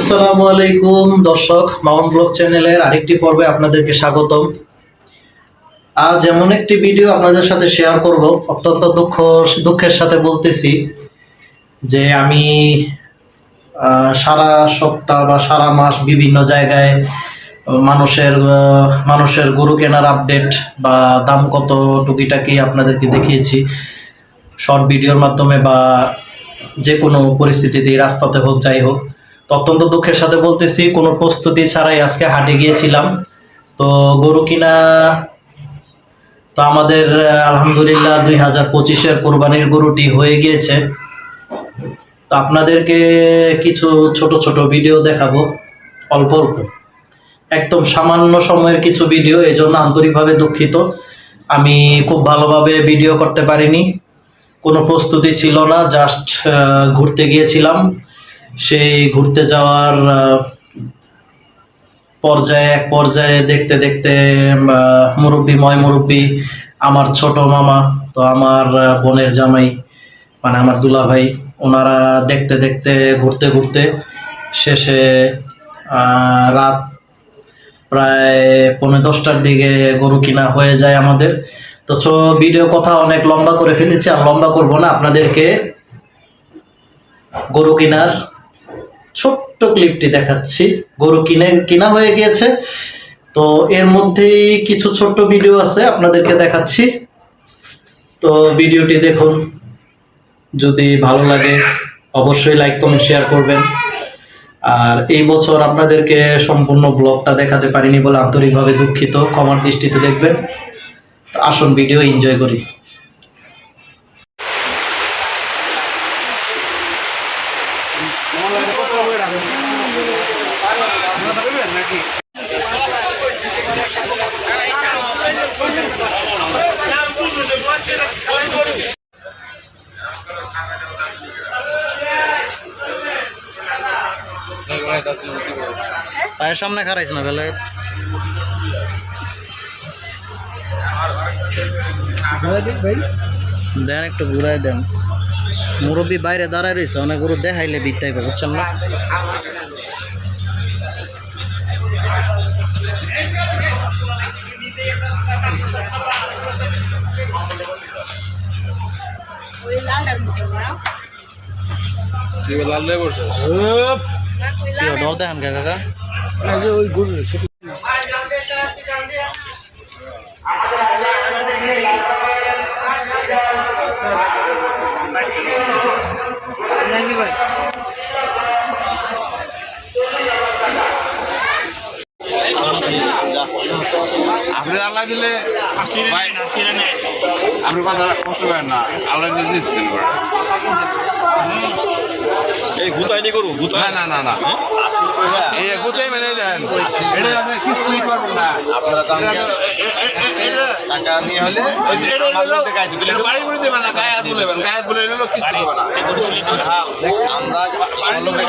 আসসালামু আলাইকুম, দর্শক, মাউন্ট ব্লগ চ্যানেলের আরেকটি পর্বে আপনাদেরকে স্বাগতম। আজ এমন একটি ভিডিও আপনাদের সাথে শেয়ার করব, অত্যন্ত দুঃখ, দুঃখের সাথে বলতেছি যে আমি সারা সপ্তাহ বা সারা মাস বিভিন্ন জায়গায় মানুষের মানুষের গরু কেনার আপডেট বা দাম কত টুকিটাকি আপনাদেরকে দেখিয়েছি। শর্ট ভিডিওর মাধ্যমে বা যে কোনো পরিস্থিতিতে রাস্তাতে হোক, যাই হোক। অত্যন্ত দুঃখের সাথে বলতেছি, কোনো প্রস্তুতি ছাড়াই আজকে হাটে গিয়েছিলাম। তো গরু কিনা তো আমাদের আলহামদুলিল্লাহ দুই হাজার পঁচিশের কোরবানির গরুটি হয়ে গিয়েছে। তো আপনাদেরকে কিছু ছোট ছোট ভিডিও দেখাবো, অল্প অল্প। একদম সামান্য সময়ের কিছু ভিডিও এই জন্য আন্তরিকভাবে দুঃখিত। আমি খুব ভালোভাবে ভিডিও করতে পারিনি। কোনো প্রস্তুতি ছিল না, জাস্ট ঘুরতে গিয়েছিলাম। সেই ঘুরতে যাওয়ার পর্যায়ে, এক পর্যায়ে দেখতে দেখতে মুরব্বি, ময় মুরব্বী, আমার ছোট মামা, তো আমার বোনের জামাই মানে আমার দুলা ভাই ওনারা দেখতে দেখতে, ঘুরতে ঘুরতে শেষে রাত প্রায় পৌনে দশটার দিকে গরু কিনা হয়ে যায় আমাদের। তো ভিডিও কথা অনেক লম্বা করে ফেলেছি, আর লম্বা করব না। আপনাদেরকে গরু কেনার ছোট্ট ক্লিপটি দেখাচ্ছি। গরু কিনে, কিনা হয়ে গিয়েছে। তো এর মধ্যেই কিছু ছোট্ট ভিডিও আছে, আপনাদেরকে দেখাচ্ছি। তো ভিডিওটি দেখুন। যদি ভালো লাগে, অবশ্যই লাইক কমেন্ট শেয়ার করবেন। আর এই বছর আপনাদেরকে সম্পূর্ণ ব্লগটা দেখাতে পারিনি বলে আন্তরিকভাবে দুঃখিত। ক্ষমার দৃষ্টিতে দেখবেন। আসুন ভিডিও এনজয় করি। পায়ের সামনে খারাইছ না বেলে দেন একটু ঘুরাই দেন। মুরব্বী বাইরে দাঁড়ায় রয়েছে অনেক গরু দেখাইলে বিদ্যাই বুঝছেন না? কি ডর দেখান কে কাকা আপনি আল্লাহ দিলে আপনি কথা কষ্ট করেন না আল্লাহ দিলে দিচ্ছেন এই গুতাই করু গুতাই। না না না এই গুতাই মেনে দেন এটা আপনি কিছুই করবেন না। আপনারা টাকা নিয়ে হলে বাড়ি করে দেবেন না গায়ে হাত বুলেবেন গায়ে হাত বুলে নিলেও কিছু হবে না। আমরা তুলে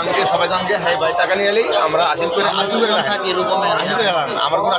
আপনি সবাই জানকে হ্যাঁ ভাই টাকা নিয়ে এলেই আমরা আসিল করে আসিল করে রাখি এরকম আমার কোনো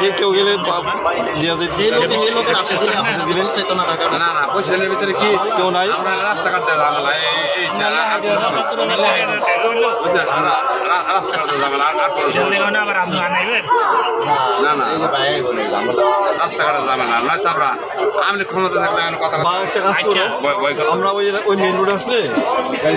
কেউ কেউ গেলে যে লোকের আসে দিলে আপনি দিলেন চেতনা টাকা না না পয়সার ভিতরে কি কেউ নাই আমরা রাস্তাঘাট ঝামেলা রাস্তাঘাট ঝামেলা। না না রাস্তাঘাটে ঝামেলা আমি ক্ষমতা থাকলে কথা আমরা ওই ওই মেন রোড আসলে গাড়ি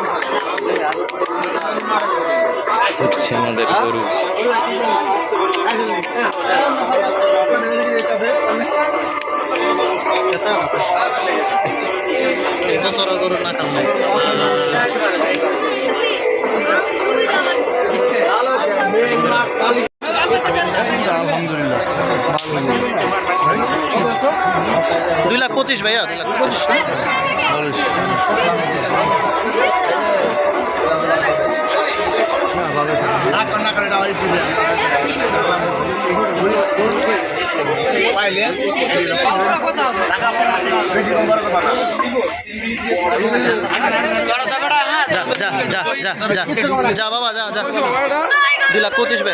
ছুটছে আমাদের গরু। দুই লাখ পঁচিশ ভাইয়া দুই লাখ পঁচিশ। আচ্ছা, আচ্ছা, আচ্ছা। না কর না করে এটা আমার। পাইলে। যা যা যা যা। যা বাবা যা যা দুই লাখ পঁচিশ আস্তে।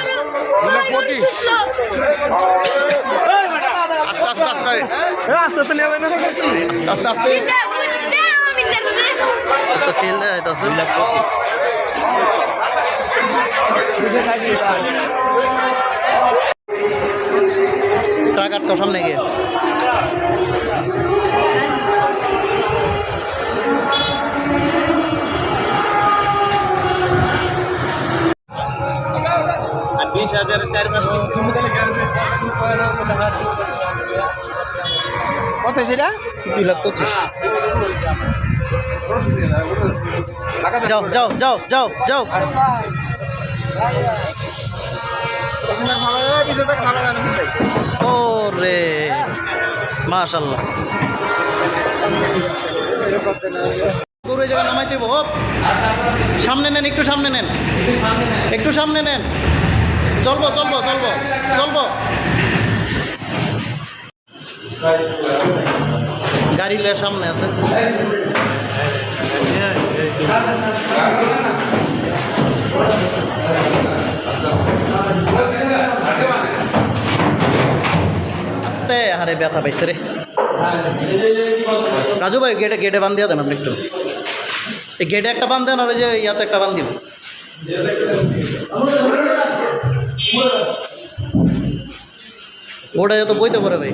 আস্তে আস্তে আস্তে আস্তে আস্তে। তো খেলতে হইতাছে টাকার তো সামনে গিয়ে। বিশ হাজার চার মাস কত সেটা দুই লাখ পঁচিশ। যাও যাও যাও যাও যাও। ও রে মাশাল্লাহ গরু এই সামনে নেন, একটু সামনে নেন। একটু সামনে নেন। চলবো চলবো চলবো চলবো। গাড়ি লয়ে সামনে আছে। হারে ব্যথা পাইছে রে। রাজু ভাই, গেটে গেটে বান দিয়ে দেন আপনি একটু। এই গেটে একটা বান দেন আর ওই যে ইয়াতে একটা বান দিব ওটা যত বইতে পারে ভাই।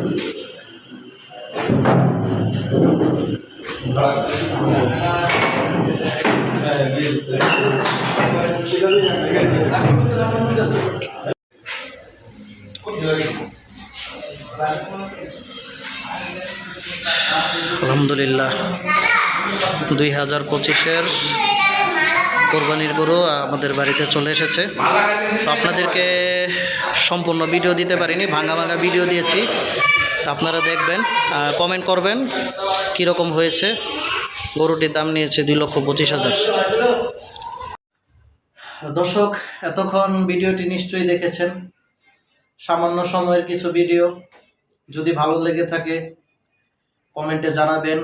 আলহামদুলিল্লাহ। দুই হাজার পঁচিশের কোরবানির গরু আমাদের বাড়িতে চলে এসেছে। তো আপনাদেরকে সম্পূর্ণ ভিডিও দিতে পারিনি, ভাঙা ভাঙা ভিডিও দিয়েছি। তো আপনারা দেখবেন কমেন্ট করবেন কীরকম হয়েছে। গরুটির দাম নিয়েছে দুই লক্ষ পঁচিশ হাজার। দর্শক, এতক্ষণ ভিডিওটি নিশ্চয়ই দেখেছেন। সামান্য সময়ের কিছু ভিডিও। যদি ভালো লেগে থাকে কমেন্টে জানাবেন।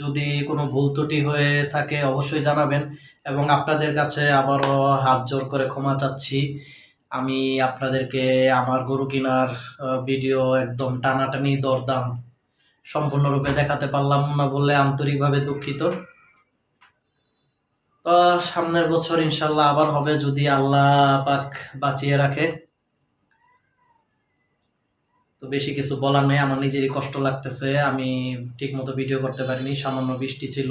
যদি কোনো ভুল ত্রুটি হয়ে থাকে অবশ্যই জানাবেন এবং আপনাদের কাছে আবারও হাত জোর করে ক্ষমা চাচ্ছি। আমি আপনাদেরকে আমার গরু কেনার ভিডিও একদম টানাটানি, দরদাম সম্পূর্ণরূপে দেখাতে পারলাম না বলে আন্তরিকভাবে দুঃখিত। তো সামনের বছর ইনশাল্লাহ আবার হবে যদি আল্লাহ পাক বাঁচিয়ে রাখে। তো বেশি কিছু বলার নেই, আমার নিজেরই কষ্ট লাগতেছে। আমি ঠিকমতো ভিডিও করতে পারিনি, সামান্য বৃষ্টি ছিল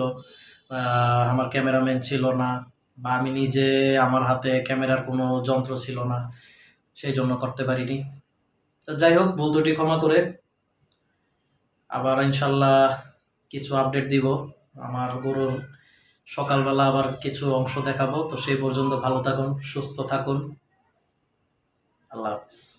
আমার ক্যামেরাম্যান ছিল না, বা আমি নিজে আমার হাতে ক্যামেরার কোনো যন্ত্র ছিল না, সেই জন্য করতে পারিনি। তো যাই হোক, ভুল দুটি ক্ষমা করে আবার ইনশাল্লাহ কিছু আপডেট দিব। আমার গরুর সকালবেলা আবার কিছু অংশ দেখাবো, তো সেই পর্যন্ত ভালো থাকুন, সুস্থ থাকুন। আল্লাহ হাফিজ।